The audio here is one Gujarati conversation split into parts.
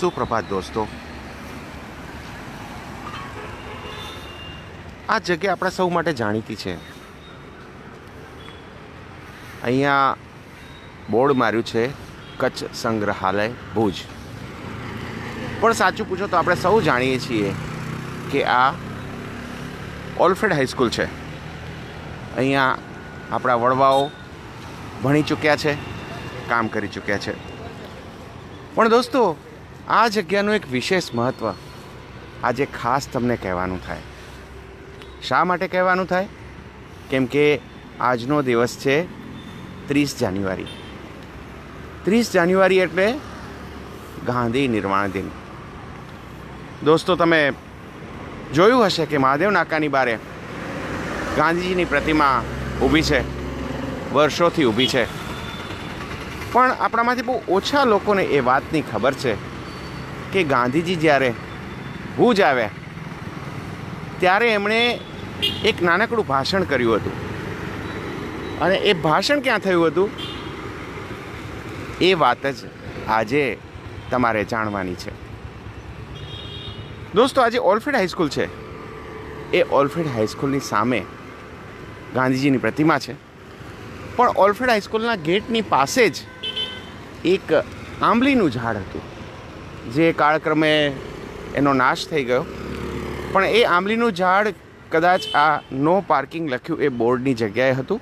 સુપ્રભાત દોસ્તો. આ જગ્યા આપણા સૌ માટે જાણીતી છે. અહીંયા બોર્ડ માર્યું છે, કચ્છ સંગ્રહાલય, ભુજ. પણ સાચું પૂછો તો આપણે સૌ જાણીએ છીએ કે આ ઓલ્ફ્રેડ હાઈસ્કૂલ છે. અહીંયા આપણા વડવાઓ ભણી ચૂક્યા છે, કામ કરી ચૂક્યા છે. પણ દોસ્તો આ જગ્યાનું એક વિશેષ મહત્ત્વ આજે ખાસ તમને કહેવાનું થાય. શા માટે કહેવાનું થાય? કેમ કે આજનો દિવસ છે ત્રીસ જાન્યુઆરી. ત્રીસ જાન્યુઆરી એટલે ગાંધી નિર્માણ દિન. દોસ્તો, તમે જોયું હશે કે મહાદેવ નાકાની બારે ગાંધીજીની પ્રતિમા ઊભી છે, વર્ષોથી ઊભી છે. પણ આપણામાંથી બહુ ઓછા લોકોને એ વાતની ખબર છે કે ગાંધીજી જ્યારે ભુજ આવ્યા, ત્યારે એમણે એક નાનકડું ભાષણ કર્યું હતું. અને એ ભાષણ ક્યાં થયું હતું? એ વાત જ આજે તમારે જાણવાની છે. દોસ્તો, આજે ઓલ્ફેડ હાઈસ્કૂલ છે. એ ઓલ્ફેડ હાઈસ્કૂલની સામે ગાંધીજીની પ્રતિમા છે. પણ ઓલ્ફેડ હાઈસ્કૂલના ગેટની પાસે જ એક આંબલીનું ઝાડ હતું. જે કાળક્રમે એનો નાશ થઈ ગયો. પણ એ આંબલીનું ઝાડ કદાચ આ નો પાર્કિંગ લખ્યું એ બોર્ડની જગ્યાએ હતું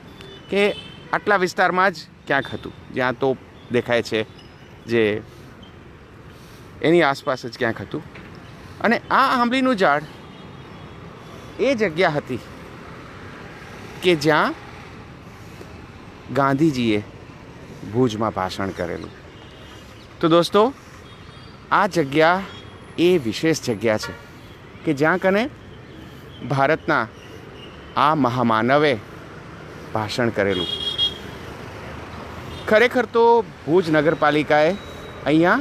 કે આટલા વિસ્તારમાં જ ક્યાંક હતું. જ્યાં તો દેખાય છે જે એની આસપાસ જ ક્યાંક હતું. અને આ આંબલીનું ઝાડ એ જગ્યા હતી કે જ્યાં ગાંધીજીએ ભુજમાં ભાષણ કરેલું. તો દોસ્તો આ જગ્યા એ વિશેષ જગ્યા છે કે જ્યાં કને ભારતના આ મહામાનવે ભાષણ કરેલું. ખરેખર તો ભુજ નગરપાલિકાએ અહીંયા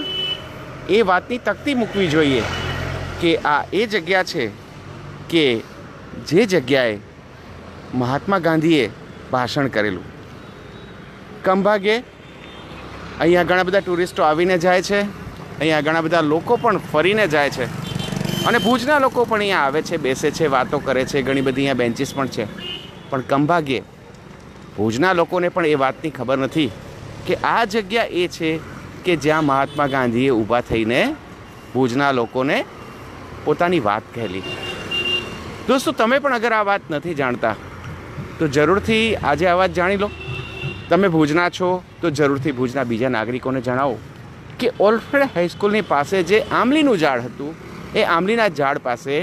એ વાતની તકતી મૂકવી જોઈએ કે આ એ જગ્યા છે કે જે જગ્યાએ મહાત્મા ગાંધીએ ભાષણ કરેલું. કમભાગે અહીંયા ઘણા બધા ટુરિસ્ટો આવીને જાય છે. અહીંયા ઘણા બધા લોકો પણ ફરીને જાય છે. અને ભુજના લોકો પણ અહીંયા આવે છે, બેસે છે, વાતો કરે છે, ઘણી બધી અહીંયા બેન્ચીસ પણ છે. પણ કમભાગ્યે ભુજના લોકોને પણ એ વાતની ખબર નથી કે આ જગ્યા એ છે કે જ્યાં મહાત્મા ગાંધીએ ઊભા થઈને ભુજના લોકોને પોતાની વાત કહેલી. દોસ્તો, તમે પણ અગર આ વાત નથી જાણતા, તો જરૂરથી આજે આ વાત જાણી લો. તમે ભુજના છો, તો જરૂરથી ભુજના બીજા નાગરિકોને જણાવો. કે ઓલ્ફ્રેડ હાઈસ્કૂલની પાસે જે આંબલીનું ઝાડ હતું, એ આંબલીના ઝાડ પાસે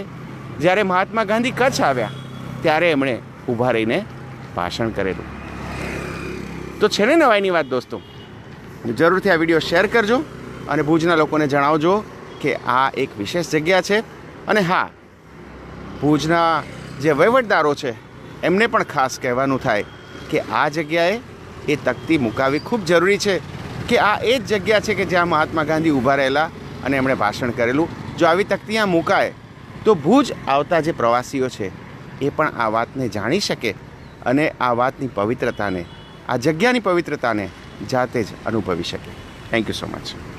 જ્યારે મહાત્મા ગાંધી કચ્છ આવ્યા, ત્યારે એમણે ઊભા રહીને ભાષણ કરેલું. તો છે ને નવાઈની વાત દોસ્તો. જરૂરથી આ વીડિયો શેર કરજો અને ભુજના લોકોને જણાવજો કે આ એક વિશેષ જગ્યા છે. અને હા, ભુજના જે વહીવટદારો છે, એમને પણ ખાસ કહેવાનું થાય કે આ જગ્યાએ એ તકતી મુકાવી ખૂબ જરૂરી છે. કે આ એ જ જગ્યા છે કે જ્યાં મહાત્મા ગાંધી ઊભા રહેલા અને એમણે ભાષણ કરેલું. જો આવી તક ત્યાં મુકાય, તો ભુજ આવતા જે પ્રવાસીઓ છે, એ પણ આ વાતને જાણી શકે અને આ વાતની પવિત્રતાને, આ જગ્યાની પવિત્રતાને જાતે જ અનુભવી શકે. Thank you so much